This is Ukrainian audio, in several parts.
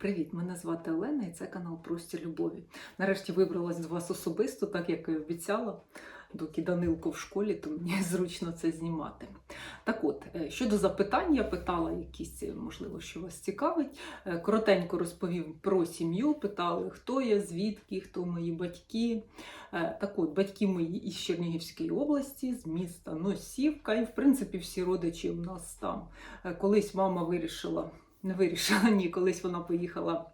Привіт, мене звати Олена і це канал Простір Любові. Нарешті вибралась до вас особисто, так як і обіцяла, доки Данилко в школі, то мені зручно це знімати. Так от, е, щодо запитань, я питала якісь, е, можливо, що вас цікавить. Е, Коротенько розповів про сім'ю, питали, хто я, звідки, хто мої батьки. Так от, батьки мої із Чернігівської області, з міста Носівка, і в принципі всі родичі у нас там. Колись мама вирішила не вирішила ні. Колись вона поїхала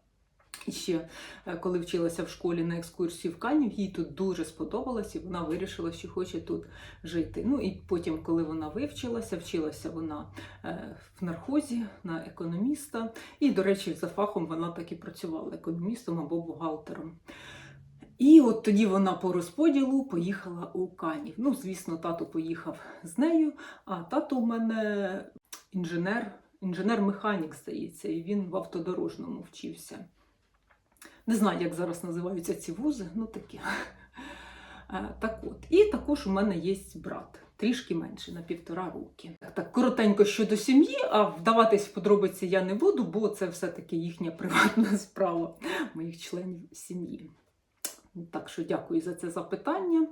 ще, е, коли вчилася в школі на екскурсію в Канів, їй тут дуже сподобалось, і вона вирішила, що хоче тут жити. Ну і потім, коли вона вивчилася, вчилася вона е, в нархозі на економіста. І, до речі, за фахом вона так і працювала економістом або бухгалтером. І от тоді вона по розподілу поїхала у Канів. Ну, звісно, тато поїхав з нею, а тато у мене інженер, інженер-механік, здається, і він в автодорожному вчився. Не знаю, як зараз називаються ці вузи, ну такі. Е, Так от, і також у мене є брат, трішки менше, на півтора роки. Так, коротенько щодо сім'ї, а вдаватись в подробиці я не буду, бо це все-таки їхня приватна справа моїх членів сім'ї. Так що дякую за це запитання.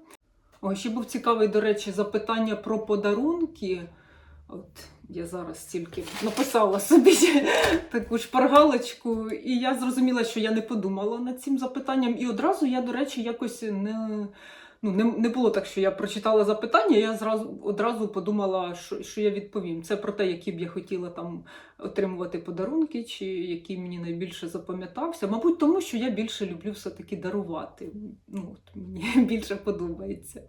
О, ще був цікавий, до речі, запитання про подарунки. От я зараз тільки написала собі таку шпаргалочку, і я зрозуміла, що я не подумала над цим запитанням. І одразу я, до речі, якось не. Ну, не, не було так, що я прочитала запитання, я зразу одразу подумала, що, що я відповім. Це про те, які б я хотіла там отримувати подарунки, чи який мені найбільше запам'ятався. Мабуть, тому що я більше люблю все-таки дарувати. Ну, от мені більше подобається.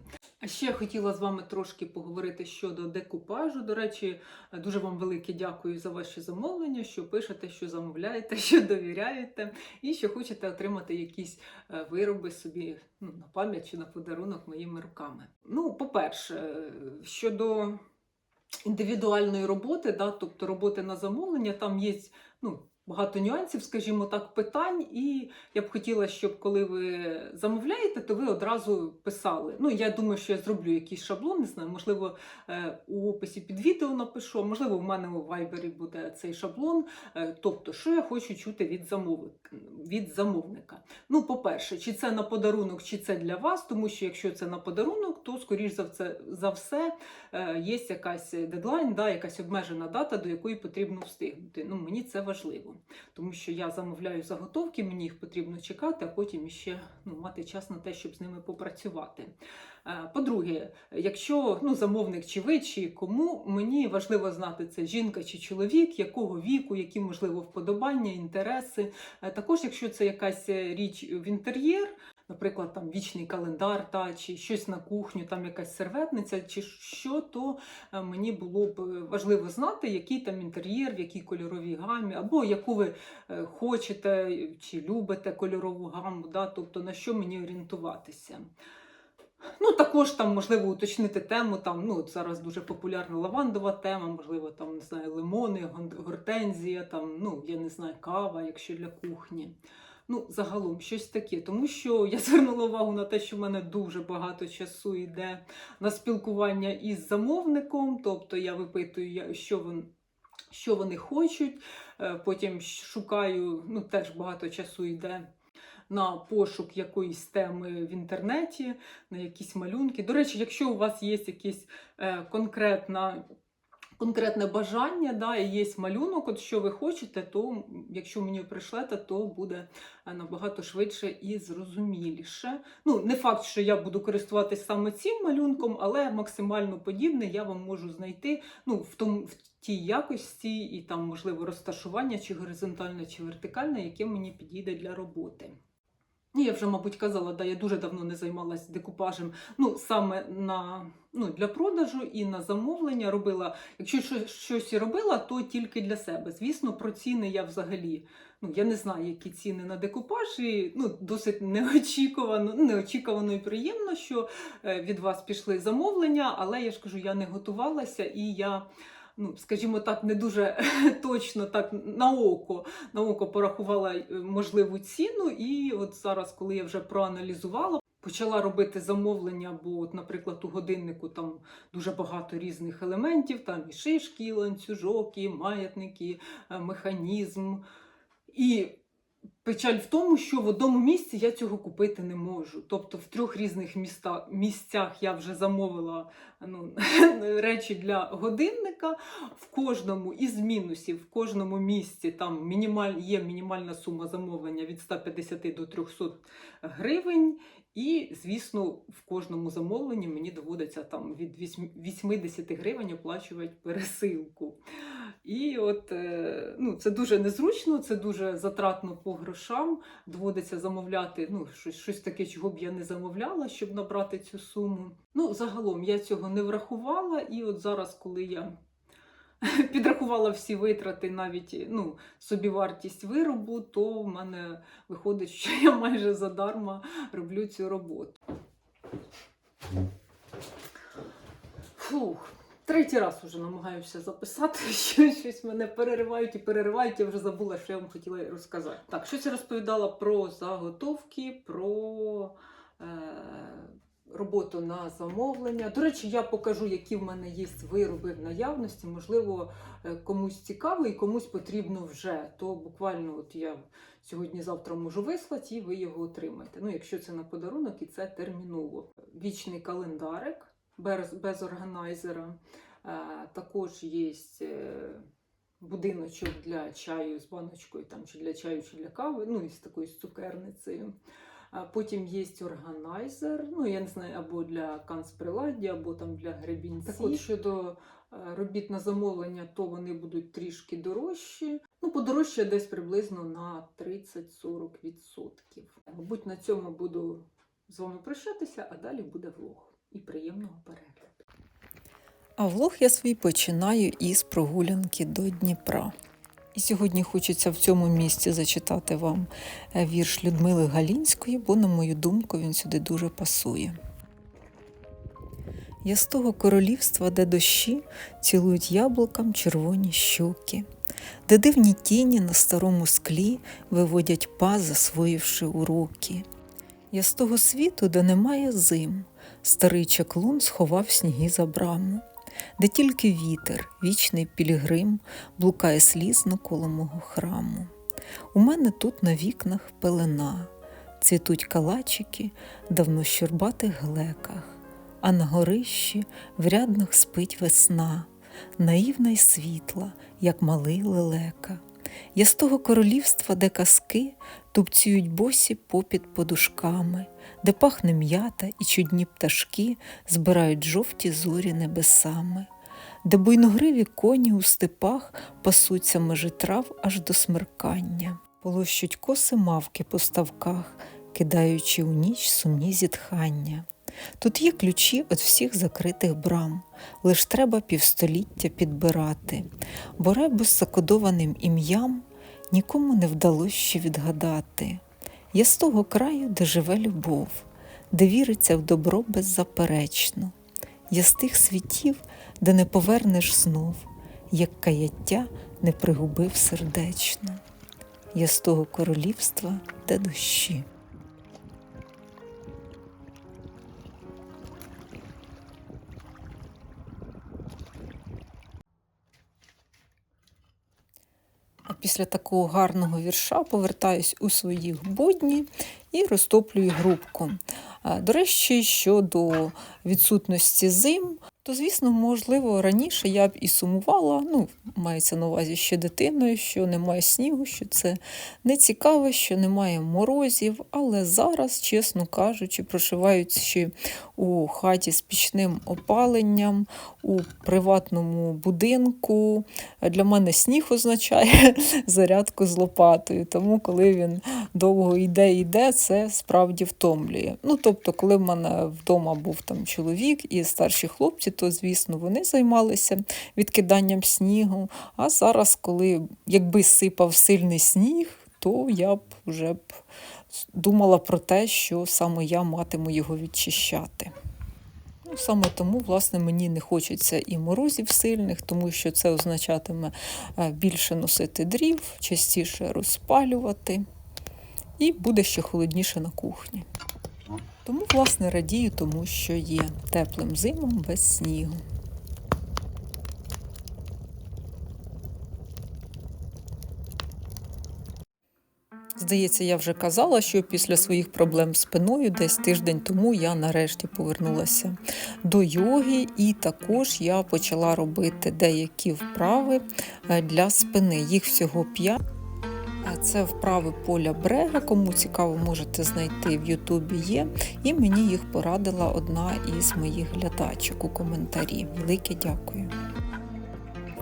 Ще хотіла з вами трошки поговорити щодо декупажу. До речі, дуже вам велике дякую за ваші замовлення, що пишете, що замовляєте, що довіряєте, і що хочете отримати якісь е, вироби собі ну, на пам'ять чи на подарунок моїми руками. Ну, по-перше, щодо індивідуальної роботи, да, тобто роботи на замовлення, там є ну, багато нюансів, скажімо так, питань. І я б хотіла, щоб коли ви замовляєте, то ви одразу писали. Ну, я думаю, що я зроблю якийсь шаблон, не знаю, можливо, е, у описі під відео напишу, можливо, в мене у Viber буде цей шаблон. Е, Тобто, що я хочу чути від замовника. Від замовника. Ну, по-перше, чи це на подарунок, чи це для вас, тому що якщо це на подарунок, то, скоріш за все, за все е, є якась дедлайн, да, якась обмежена дата, до якої потрібно встигнути. Ну, мені це важливо, тому що я замовляю заготовки, мені їх потрібно чекати, а потім ще ну, мати час на те, щоб з ними попрацювати. Е, По-друге, якщо ну, замовник чи ви, чи кому, мені важливо знати, це жінка чи чоловік, якого віку, які, можливо, вподобання, інтереси. Е, Також, якщо це якась річ в інтер'єр, наприклад, там вічний календар, та, чи щось на кухню, там якась серветниця, чи що, то е, мені було б важливо знати, який там інтер'єр, в якій кольоровій гамі, або яку ви е, хочете чи любите кольорову гаму, да, тобто на що мені орієнтуватися. Ну, також там можливо уточнити тему. Там ну зараз дуже популярна лавандова тема, можливо, там не знаю, лимони, гортензія, там ну я не знаю, кава, якщо для кухні. Ну, загалом щось таке, тому що я звернула увагу на те, що в мене дуже багато часу йде на спілкування із замовником, тобто я випитую, що вони, що вони хочуть, е, потім шукаю, ну теж багато часу йде на пошук якоїсь теми в інтернеті, на якісь малюнки. До речі, якщо у вас є якесь е, конкретна. Конкретне бажання, да, і є малюнок, от що ви хочете, то якщо мені прийшлете, то буде е, набагато швидше і зрозуміліше. Ну, не факт, що я буду користуватись саме цим малюнком, але максимально подібне я вам можу знайти ну, в, тому, в тій якості і там, можливо, розташування, чи горизонтальне, чи вертикальне, яке мені підійде для роботи. Ну, я вже, мабуть, казала, да, я дуже давно не займалася декупажем. Ну, саме на, ну, для продажу і на замовлення робила. Якщо щось, і робила, то тільки для себе. Звісно, про ціни я взагалі. Ну, я не знаю, які ціни на декупаж, і ну, досить неочікувано, неочікувано і приємно, що е, від вас пішли замовлення, але я ж кажу, я не готувалася і я. Ну, скажімо так, не дуже точно так на око на око порахувала е, можливу ціну, і от зараз, коли я вже проаналізувала, почала робити замовлення, бо, от, наприклад, у годиннику там дуже багато різних елементів, там і шишки, і ланцюжок, і маятники, е, механізм. І Печаль в тому, що в одному місці я цього купити не можу. Тобто в трьох різних міста, місцях я вже замовила ну, речі для годинника. В кожному із мінусів, в кожному місці там мінімаль, є мінімальна сума замовлення від 150 до 300 гривень. І, звісно, в кожному замовленні мені доводиться там від вісьм- 80 гривень оплачувати пересилку. І от е, ну, це дуже незручно, це дуже затратно по грошам. Доводиться замовляти ну, щось, щось таке, чого б я не замовляла, щоб набрати цю суму. Ну, загалом я цього не врахувала, і от зараз, коли я підрахувала всі витрати, навіть ну, собівартість виробу, то в мене виходить, що я майже задарма роблю цю роботу. Фух. Третій раз вже намагаюся записати, що щось мене переривають і переривають. Я вже забула, що я вам хотіла розказати. Так, щось я розповідала про заготовки, про е, роботу на замовлення. До речі, я покажу, які в мене є вироби в наявності. Можливо, е, комусь цікаво і комусь потрібно вже. То буквально от я сьогодні-завтра можу вислати, і ви його отримаєте. Ну, якщо це на подарунок, і це терміново. Вічний календарик без, без органайзера. Е, Також є е, будиночок для чаю з баночкою, там, чи для чаю, чи для кави, ну і з такою з цукерницею. А Потім є органайзер, ну я не знаю, або для канцприладдя, або там для гребінців. Так от щодо е, робіт на замовлення, то вони будуть трішки дорожчі. Ну, подорожче десь приблизно на 30-40%. Мабуть, на цьому буду з вами прощатися, а далі буде влог. І приємного перегляду. А влог я свій починаю із прогулянки до Дніпра. І сьогодні хочеться в цьому місці зачитати вам е, вірш Людмили Галінської, бо, на мою думку, він сюди дуже пасує. Я з того королівства, де дощі цілують яблукам червоні щоки, де дивні тіні на старому склі виводять паз, засвоївши уроки. Я з того світу, де немає зим, старий чаклун сховав сніги за браму, де тільки вітер, вічний пілігрим, блукає слізно коло мого храму. У мене тут на вікнах пелена, цвітуть калачики давно щурбатих глеках, а на горищі в ряднах спить весна, наївна й світла, як малий лелека. Я з того королівства, де казки тупцюють босі попід подушками, де пахне м'ята і чудні пташки збирають жовті зорі небесами, де буйногриві коні у степах пасуться межи трав аж до смеркання, полощуть коси мавки по ставках, кидаючи у ніч сумні зітхання. Тут є ключі від всіх закритих брам, лиш треба півстоліття підбирати, бо ребус закодованим ім'ям нікому не вдалося ще відгадати. Я з того краю, де живе любов, де віриться в добро беззаперечно. Я з тих світів, де не повернеш знов, як каяття не пригубив сердечно. Я з того королівства, де дощі. Після такого гарного вірша повертаюсь у свої будні і розтоплюю грубку. До речі, щодо відсутності зим, то, звісно, можливо, раніше я б і сумувала, ну, мається на увазі ще дитиною, що немає снігу, що це не цікаво, що немає морозів, але зараз, чесно кажучи, проживаючи у хаті з пічним опаленням, у приватному будинку, для мене сніг означає зарядку з лопатою. Тому, коли він довго йде йде, це справді втомлює. Ну, тобто, коли в мене вдома був там чоловік і старші хлопці, то звісно вони займалися відкиданням снігу. А зараз, коли якби сипав сильний сніг, то я б вже б думала про те, що саме я матиму його відчищати. Ну, саме тому, власне, мені не хочеться і морозів сильних, тому що це означатиме е, більше носити дрів, частіше розпалювати, і буде ще холодніше на кухні. Тому, власне, радію, тому що є теплим зимом без снігу. Здається, я вже казала, що після своїх проблем з спиною десь тиждень тому я нарешті повернулася до йоги, і також я почала робити деякі вправи е, для спини. Їх всього п'ять. Це вправи поля Брега. Кому цікаво, можете знайти в Ютубі є. І мені їх порадила одна із моїх глядачок у коментарі. Велике дякую.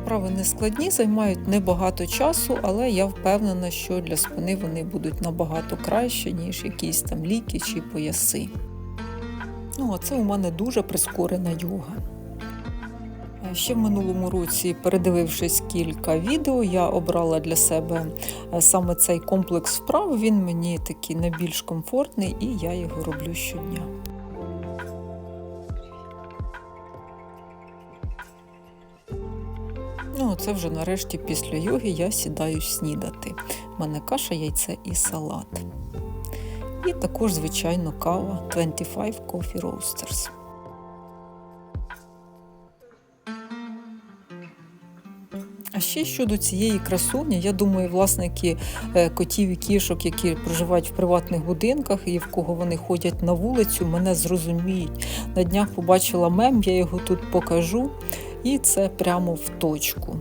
Вправи не складні, займають небагато часу, але я впевнена, що для спини вони будуть набагато краще, ніж якісь там ліки чи пояси. Ну, а це у мене дуже прискорена йога. Ще в минулому році, передивившись кілька відео, я обрала для себе е, саме цей комплекс вправ. Він мені такий найбільш комфортний, і я його роблю щодня. Ну, це вже нарешті після йоги я сідаю снідати. У мене каша, яйце і салат. І також, звичайно, кава 25 Coffee Roasters. Ще щодо цієї красуні, я думаю, власники е, котів і кішок, які проживають в приватних будинках і в кого вони ходять на вулицю, мене зрозуміють. На днях побачила мем, я його тут покажу, і це прямо в точку.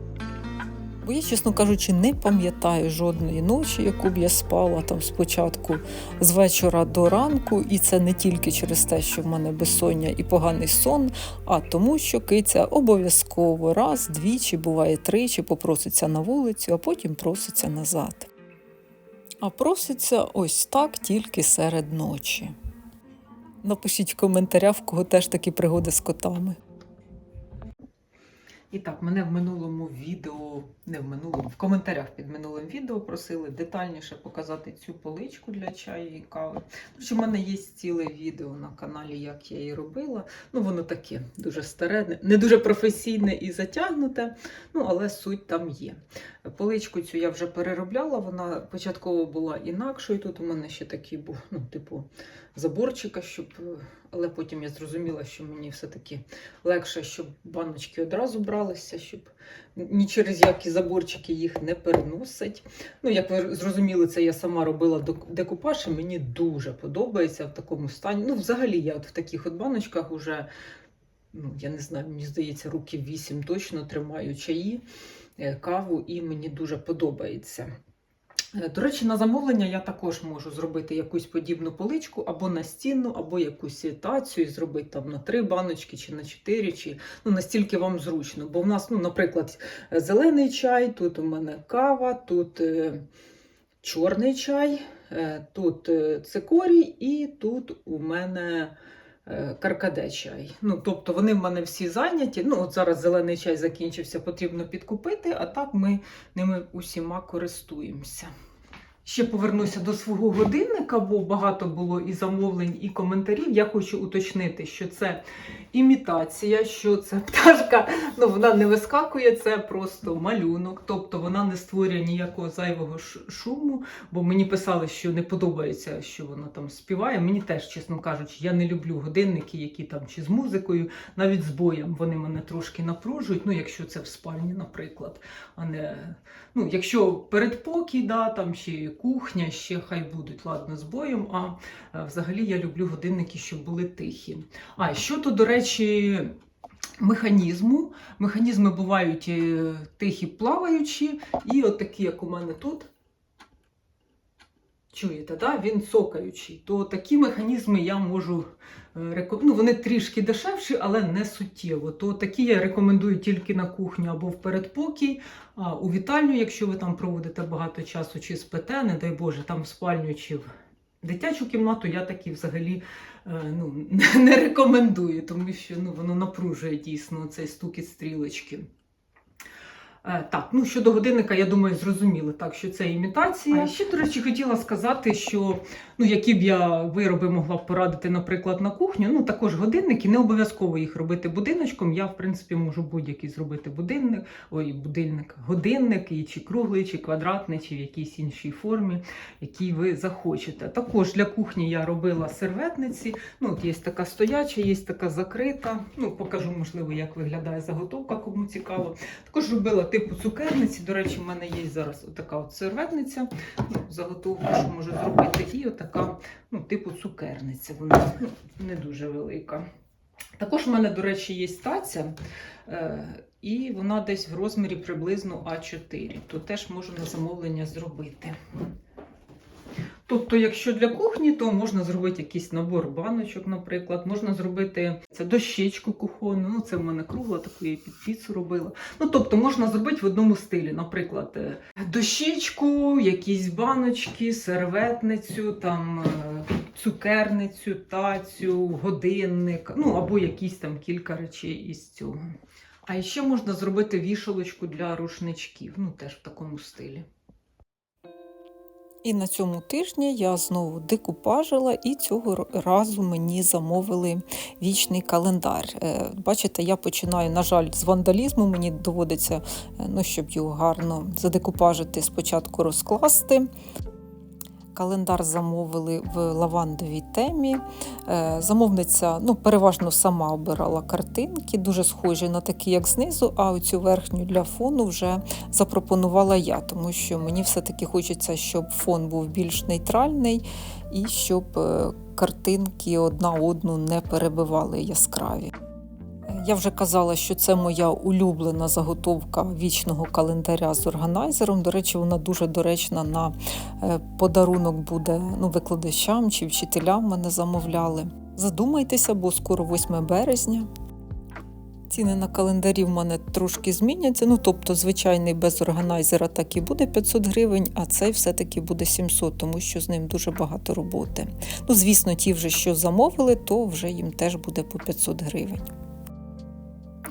Бо я, чесно кажучи, не пам'ятаю жодної ночі, яку б я спала там спочатку з вечора до ранку, і це не тільки через те, що в мене безсоння і поганий сон, а тому, що киця обов'язково раз, двічі, буває тричі, попроситься на вулицю, а потім проситься назад. А проситься ось так тільки серед ночі. Напишіть в коментарях, в кого теж такі пригоди з котами. І так, мене в минулому відео, не в минулому, в коментарях під минулим відео просили детальніше показати цю поличку для чаю і кави. Що в мене є ціле відео на каналі, як я її робила. Ну, воно таке дуже старе, не дуже професійне і затягнуте, ну, але суть там є. Поличку цю я вже переробляла, вона початково була інакшою. Тут у мене ще такий був, ну, типу, заборчика, щоб. е, Але потім я зрозуміла, що мені все-таки легше, щоб баночки одразу бралися, щоб ні через які заборчики їх не переносить. Ну, як ви зрозуміли, це я сама робила декупаж, і мені дуже подобається в такому стані. Ну, взагалі, я от в таких от баночках уже, ну, я не знаю, мені здається, років вісім точно тримаю чаї, е, каву, і мені дуже подобається. Е, До речі, на замовлення я також можу зробити якусь подібну поличку або на стіну, або якусь ітацію, і зробити там на три баночки чи на чотири, чи ну настільки вам зручно. Бо в нас, ну, наприклад, зелений чай, тут у мене кава, тут е, чорний чай, е, тут е, цикорій, і тут у мене. Е, Каркаде чай. Ну, тобто вони в мене всі зайняті. Ну, от зараз зелений чай закінчився, потрібно підкупити, а так ми ними усіма користуємося. Ще повернуся до свого годинника, бо багато було і замовлень, і коментарів. Я хочу уточнити, що це імітація, що це пташка, ну вона не вискакує, це просто малюнок, тобто вона не створює ніякого зайвого шуму, бо мені писали, що не подобається, що вона там співає. Мені теж, чесно кажучи, я не люблю годинники, які там чи з музикою, навіть з боєм вони мене трошки напружують. Ну, якщо це в спальні, наприклад, а не ну, якщо передпокій, да, там чи кухня, ще хай будуть ладно з боєм. А е, взагалі я люблю годинники, щоб були тихі. А що щодо, до речі, механізму. Механізми бувають е, тихі плаваючі, і от такі, як у мене тут. Чуєте, да? він цокаючий. То такі механізми я можу ну, вони трішки дешевші, але не суттєво. То такі я рекомендую тільки на кухню або в передпокій, а у вітальню, якщо ви там проводите багато часу чи спите, не дай Боже, там в спальню чи в дитячу кімнату, я такі взагалі е, ну, не рекомендую, тому що ну, воно напружує дійсно цей стукіт стрілочки. Е, Так, ну щодо годинника, я думаю, зрозуміли так, що це імітація. А ще, до речі, хотіла сказати, що ну, які б я вироби могла б порадити, наприклад, на кухню. Ну, також годинники, не обов'язково їх робити будиночком. Я, в принципі, можу будь-який зробити будильник, ой, будильник, годинник, і чи круглий, чи квадратний, чи в якійсь іншій формі, який ви захочете. Також для кухні я робила серветниці. Ну, от є така стояча, є така закрита. Ну, покажу, можливо, як виглядає заготовка, кому цікаво. Також робила типу цукерниці. До речі, в мене є зараз така от серветниця, ну, заготовку, що можу зробити, і отака, ну, типу цукерниця. Вона ну, не дуже велика. Також в мене, до речі, є таця, е, і вона десь в розмірі приблизно А4. То теж можу на замовлення зробити. Тобто, якщо для кухні, то можна зробити якийсь набор баночок, наприклад. Можна зробити це дощечку кухонну. Ну, це в мене кругла, таку я під піцу робила. Ну, тобто, можна зробити в одному стилі, наприклад, е, дощечку, якісь баночки, серветницю, там е, цукерницю, тацю, годинник, ну або якісь там кілька речей із цього. А ще можна зробити вішалочку для рушничків, ну теж в такому стилі. І на цьому тижні я знову декупажила, і цього разу мені замовили вічний календар. Е, Бачите, я починаю, на жаль, з вандалізму. Мені доводиться, е, ну, щоб його гарно задекупажити, спочатку розкласти. Календар замовили в лавандовій темі. Е, Замовниця ну, переважно сама обирала картинки, дуже схожі на такі, як знизу, а оцю верхню для фону вже запропонувала я, тому що мені все-таки хочеться, щоб фон був більш нейтральний і щоб е, картинки одна одну не перебивали яскраві. Я вже казала, що це моя улюблена заготовка вічного календаря з органайзером. До речі, вона дуже доречна на е, подарунок буде ну, викладачам чи вчителям мене замовляли. Задумайтеся, бо скоро 8 березня. Ціни на календарі в мене трошки зміняться. Ну, тобто, звичайний без органайзера так і буде 500 гривень, а цей все-таки буде 700, тому що з ним дуже багато роботи. Ну, звісно, ті вже, що замовили, то вже їм теж буде по 500 гривень.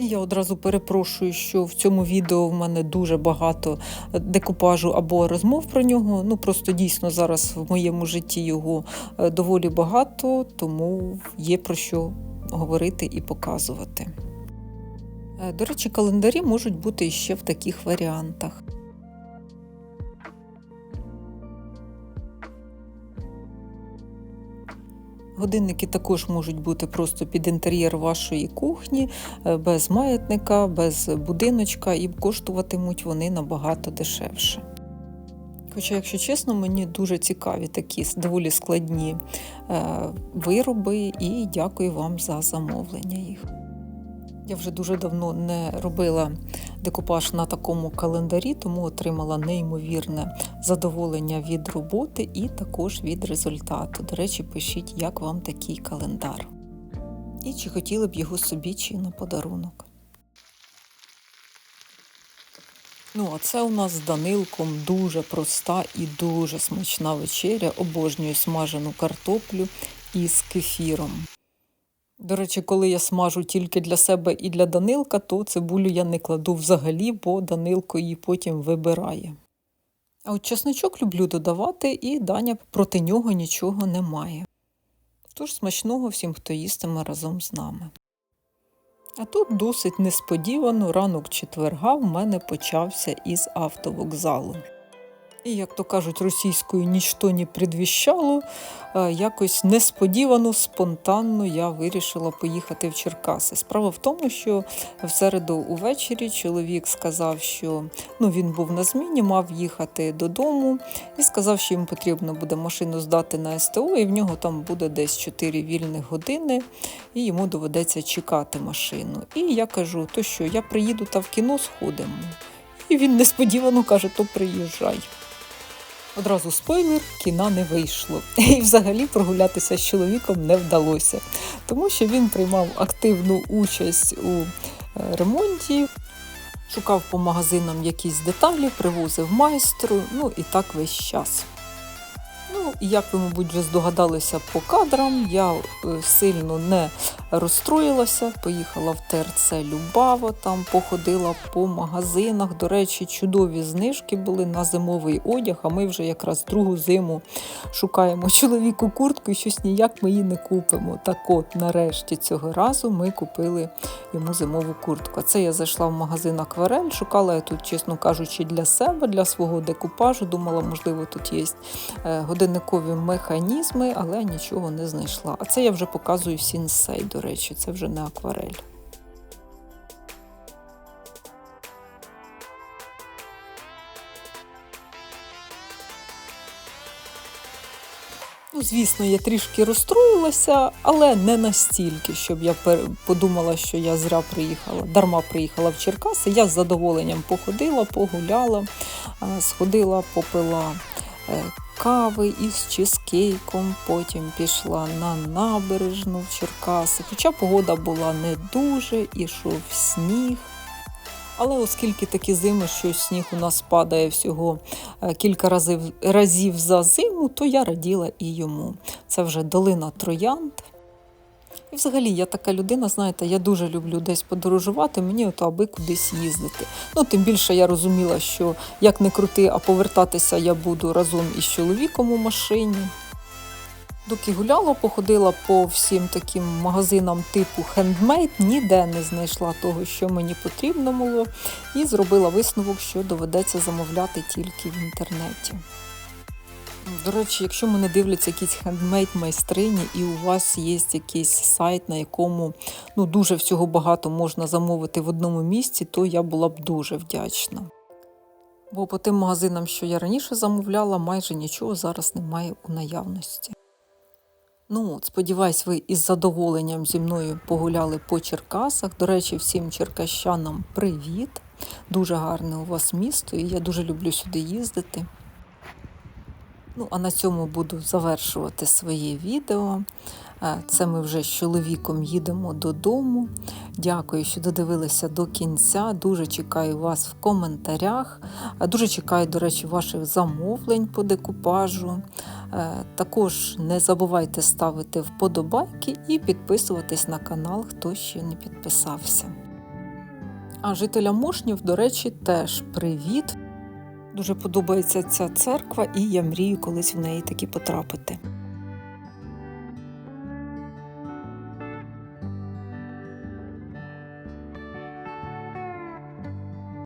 Я одразу перепрошую, що в цьому відео в мене дуже багато декупажу або розмов про нього. Ну просто дійсно зараз в моєму житті його е, доволі багато, тому є про що говорити і показувати. Е, До речі, календарі можуть бути ще в таких варіантах. Годинники також можуть бути просто під інтер'єр вашої кухні, е, без маятника, без будиночка, і коштуватимуть вони набагато дешевше. Хоча, якщо чесно, мені дуже цікаві такі доволі складні е, вироби, і дякую вам за замовлення їх. Я вже дуже давно не робила декупаж на такому календарі, тому отримала неймовірне задоволення від роботи і також від результату. До речі, пишіть, як вам такий календар. І чи хотіли б його собі чи на подарунок. Ну, а це у нас з Данилком дуже проста і дуже смачна вечеря. Обожнюю смажену картоплю із кефіром. До речі, коли я смажу тільки для себе і для Данилка, то цибулю я не кладу взагалі, бо Данилко її потім вибирає. А от чесночок люблю додавати, і Даня проти нього нічого не має. Тож смачного всім, хто їстиме разом з нами. А тут досить несподівано ранок четверга в мене почався із автовокзалу. І, як то кажуть, російською ніщо не предвіщало, е, якось несподівано, спонтанно я вирішила поїхати в Черкаси. Справа в тому, що в середу увечері чоловік сказав, що ну, він був на зміні, мав їхати додому, і сказав, що йому потрібно буде машину здати на СТО, і в нього там буде десь 4 вільних години, і йому доведеться чекати машину. І я кажу, то що, я приїду та в кіно сходимо. І він несподівано каже, то приїжджай. Одразу спойлер, кіна не вийшло. І взагалі прогулятися з чоловіком не вдалося, тому що він приймав активну участь у е, ремонті, шукав по магазинам якісь деталі, привозив майстру, ну і так весь час. Ну, як ви, мабуть, вже здогадалися по кадрам, я е, сильно не розстроїлася, поїхала в ТРЦ Любаво, там походила по магазинах. До речі, чудові знижки були на зимовий одяг, а ми вже якраз другу зиму шукаємо чоловіку куртку і щось ніяк ми її не купимо. Так от, нарешті цього разу ми купили йому зимову куртку. Це я зайшла в магазин Акварель, шукала я тут, чесно кажучи, для себе, для свого декупажу. Думала, можливо, тут є е, годинникові механізми, але нічого не знайшла. А це я вже показую сінсей, до речі, це вже не акварель. Ну, звісно, я трішки розстроїлася, але не настільки, щоб я подумала, що я зря приїхала, дарма приїхала в Черкаси. Я з задоволенням походила, погуляла, сходила, попила е, кави із чизкейком, потім пішла на набережну в Черкаси. Хоча погода була не дуже, ішов сніг. Але оскільки такі зими, що сніг у нас падає всього е, кілька разів, разів за зиму, то я раділа і йому. Це вже долина троянд. І взагалі я така людина, знаєте, я дуже люблю десь подорожувати, мені ото аби кудись їздити. Ну, тим більше я розуміла, що як не крути, а повертатися я буду разом із чоловіком у машині. Доки гуляла, походила по всім таким магазинам типу хендмейд, ніде не знайшла того, що мені потрібно було, і зробила висновок, що доведеться замовляти тільки в інтернеті. До речі, якщо мене дивляться якісь хендмейд майстрині, і у вас є якийсь сайт, на якому ну, дуже всього багато можна замовити в одному місці, то я була б дуже вдячна. Бо по тим магазинам, що я раніше замовляла, майже нічого зараз немає у наявності. Ну, сподіваюсь, ви із задоволенням зі мною погуляли по Черкасах. До речі, всім черкащанам привіт! Дуже гарне у вас місто, і я дуже люблю сюди їздити. Ну, а на цьому буду завершувати своє відео. Е, Це ми вже з чоловіком їдемо додому. Дякую, що додивилися до кінця. Дуже чекаю вас в коментарях. Е, Дуже чекаю, до речі, ваших замовлень по декупажу. Е, Також не забувайте ставити вподобайки і підписуватись на канал, хто ще не підписався. А жителям Мошнів, до речі, теж привіт. Дуже подобається ця церква, і я мрію колись в неї таки потрапити.